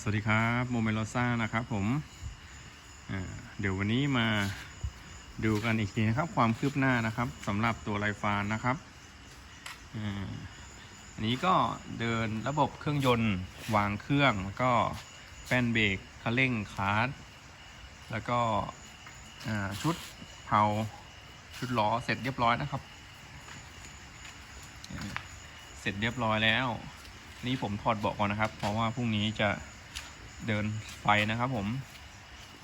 สวัสดีครับโมเมโลซ่านะครับผมเดี๋ยววันนี้มาดูกันอีกทีนะครับ ความคืบหน้านะครับสำหรับตัวไลฟานนะครับอันนี้ก็เดินระบบเครื่องยนต์วางเครื่องแล้วก็แป้นเบรกคันเร่งคาร์ดแล้วก็ชุดเผาชุดล้อเสร็จเรียบร้อยนะครับ เสร็จเรียบร้อยแล้ว นี่ผมถอดเบาะก่อนนะครับ เพราะว่าพรุ่งนี้จะเดินไฟนะครับผม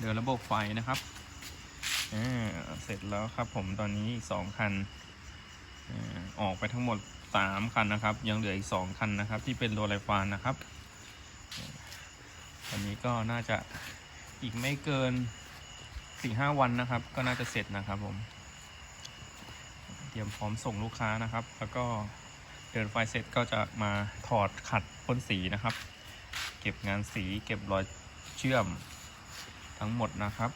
เดินระบบไฟนะครับเสร็จแล้วครับผมตอนนี้อีกสองคันออกไปทั้งหมดสามคันนะครับ ยังเหลืออีกสองคันนะครับ ที่เป็นโรลไลฟานนะครับอันนี้ก็น่าจะอีกไม่เกินสี่ห้าวันนะครับ ก็น่าจะเสร็จนะครับผม เตรียมพร้อมส่งลูกค้านะครับ แล้วก็ เดินไฟเสร็จก็จะมาถอดขัดพ่นสีนะครับ เก็บงานสีเก็บรอยเชื่อมทั้งหมดนะครับ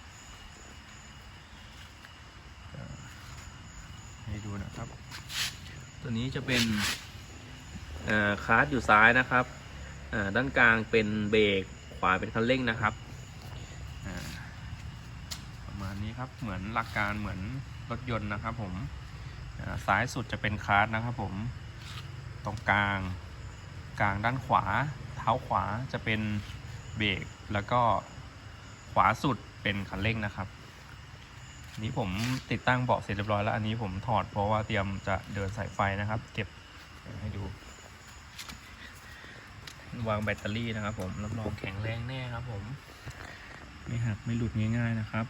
ให้ดูนะครับ ตัวนี้จะเป็นคาร์ดอยู่ซ้ายนะครับ ด้านกลางเป็นเบรกขวาเป็นคันเร่งนะครับ ประมาณนี้ครับ เหมือนหลักการเหมือนรถยนต์นะครับผมอ่าซ้ายสุดจะเป็นคาร์ดนะครับผม รงกลาง กลางด้านขวา เท้าขวาจะเป็นเบรกแล้วก็ขวาสุดเป็นคันเร่งนะครับนี้ผมติดตั้งเบาะเสร็จเรียบร้อยแล้ว อันนี้ผมถอดเพราะว่าเตรียมจะเดินสายไฟนะครับ เก็บให้ดู วางแบตเตอรี่นะครับ ผมรับรองแข็งแรงแน่ครับ ผม ไม่หักไม่หลุดง่ายๆนะครับ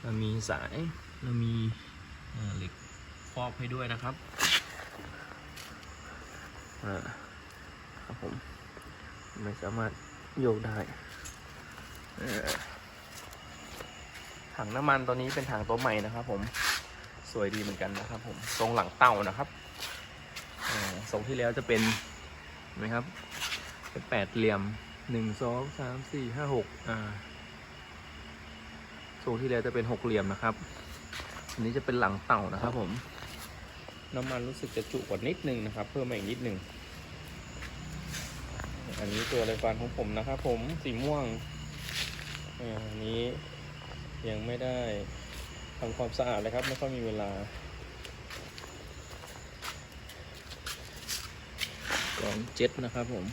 เรามีสายเรามีเหล็กครอบให้ด้วยนะครับ อ่าครับผม ไม่สามารถโยกได้ถังน้ำมันตัวนี้เป็นถังตัวใหม่นะครับ ผมสวยดีเหมือนกันนะครับ ผมทรงหลังเต่านะครับทรงที่แล้วจะเป็นเห็นไหมครับเป็นแปดเหลี่ยมหนึ่งสองสามสี่ห้าหกอ่าทรงที่แล้วจะเป็นหกเหลี่ยมนะครับ อันนี้จะเป็นหลังเต่านะครับ ผม น้ำมันรู้สึกจะจุกว่านิดนึงนะครับ เพิ่มมาอีกนิดนึง อันนี้ตัวไรฟันของผมนะครับผมสีม่วงอ่าอันนี้ยังไม่ได้ทำความสะอาดเลยครับ ไม่ค่อยมีเวลา ก่องเจ็ตนะครับผม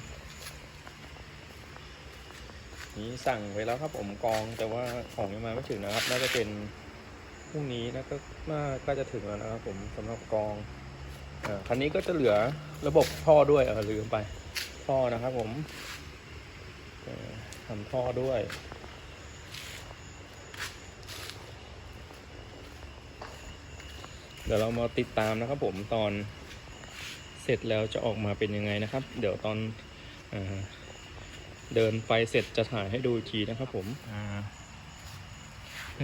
นี้สั่งไว้แล้วครับผมกองแต่ว่าของยังมาไม่ถึงนะครับ น่าจะเป็นพรุ่งนี้นะก็น่าก็จะถึงแล้วนะครับผมสำหรับกองอ่าคันนี้ก็จะเหลือระบบท่อด้วยเออลืมไป ท่อนะครับผมทำท่อด้วยเดี๋ยวเรามาติดตามนะครับผมตอนเสร็จแล้วจะออกมาเป็นยังไงนะครับ เดี๋ยวตอนเอเดินไฟเสร็จจะถ่ายให้ดูทีนะครับผม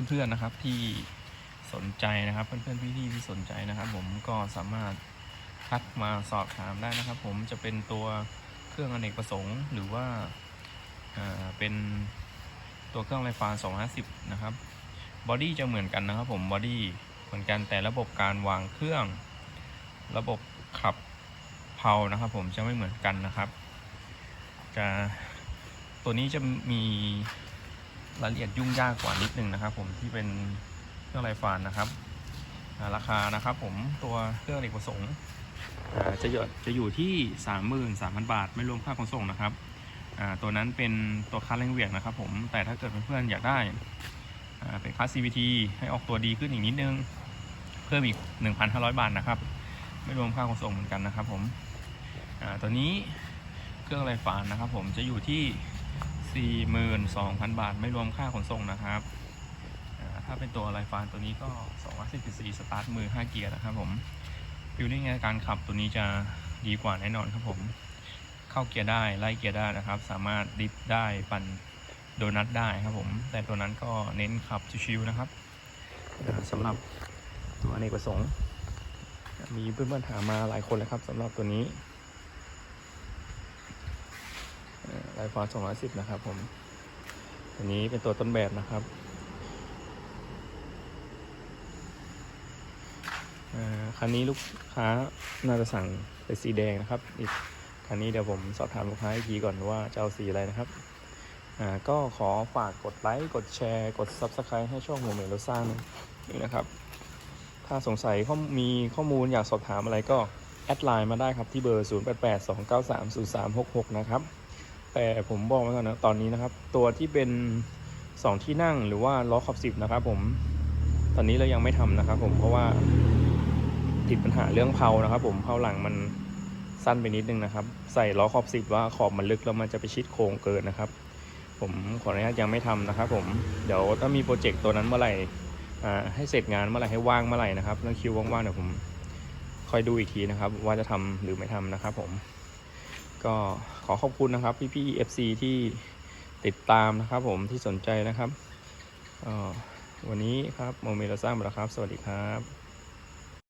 เพื่อนๆนะครับที่สนใจนะครับ เพื่อนๆพี่ๆที่สนใจนะครับ ผมก็สามารถทักมาสอบถามได้นะครับ ผมจะเป็นตัว เครื่องอเนกประสงค์ หรือว่าเเป็นตัวเครื่องไฟฟ้า 250 นะครับบอดี้จะเหมือนกันนะครับผมบอดี้เหมือนกันแต่ระบบการวางเครื่อง ระบบขับเพลานะครับ ผมจะไม่เหมือนกันนะครับจะตัวนี้จะมีรายละเอียดยุ่งยากกว่านิดนึงนะครับ ผมที่เป็นเครื่องไฟฟ้านะครับ ราคานะครับผมตัวเครื่องเนกประสงค์จะอยู่จะอยู่ที่ 33,000 บาท ไม่รวมค่าขนส่งนะครับตัวนั้นเป็นตัวคัสเรงเหวี่ยงนะครับผมแต่ถ้าเกิดเพื่อนๆอยากได้เป็นคัส CVT ให้ออกตัวดีขึ้นอีกนิดนึง เพิ่มอีก 1,500 บาทนะครับ ไม่รวมค่าขนส่งเหมือนกันนะครับผมตัวนี้เครื่องไรฝานนะครับผมจะอยู่ที่ 42,000 บาท ไม่รวมค่าขนส่งนะครับ ถ้าเป็นตัวไรฟานตัวนี้ก็210สตาร์ทมือ 5 เกียร์นะครับผมฟิลลิ่งในการขับตัวนี้จะดีกว่าแน่นอนครับผม เข้าเกียร์ได้ไล่เกียร์ได้นะครับ สามารถดิฟได้ปั่นโดนัทได้ครับผม แต่ตัวนั้นก็เน้นขับชิวๆนะครับอ่าสำหรับตัวอเนกประสงค์ มีเพื่อนๆถามมาหลายคนแล้วครับสำหรับตัวนี้ไลฟอน210 นะครับผม ตัวนี้เป็นตัวต้นแบบนะครับ อ่า คันนี้ลูกค้าน่าจะสั่งเป็นสีแดงนะครับ อีกอันนี้เดี๋ยวผมสอบถามลูกค้าอีกทีก่อนว่าจะเอาสีอะไรนะครับอ่าก็ขอฝากกดไลค์ กดแชร์ กด Subscribe ให้ช่องโมเมโลซ่านี่นะครับ ถ้าสงสัยข้อมีข้อมูลอยากสอบถามอะไรก็ แอดไลน์มาได้ครับที่เบอร์ 0882930366 นะครับ แต่ผมบอกไว้ก่อนนะ ตอนนี้นะครับ ตัวที่เป็น 2 ที่นั่งหรือว่าล้อขอบสิบนะครับผม ตอนนี้เรายังไม่ทำนะครับผมเพราะว่า ติดปัญหาเรื่องเพลานะครับ ผมเพลาหลังมันสั้นไปนิดนึงนะครับ ใส่ล้อขอบสิบว่าขอบมันลึกแล้วมันจะไปชิดโค้งเกินนะครับ ผมขออนุญาตยังไม่ทำนะครับ ผมเดี๋ยวถ้ามีโปรเจกต์ตัวนั้นเมื่อไหร่ให้เสร็จงานเมื่อไหร่ให้ว่างเมื่อไหร่นะครับแล้วคิวว่างๆเดี๋ยวผมคอยดูอีกทีนะครับ ว่าจะทำหรือไม่ทำนะครับ ผม ก็ขอขอบคุณนะครับ พี่ๆ FC ที่ติดตามนะครับ ผมที่สนใจนะครับวันนี้ครับโมเมลซ่าหมดแล้วครับ สวัสดีครับ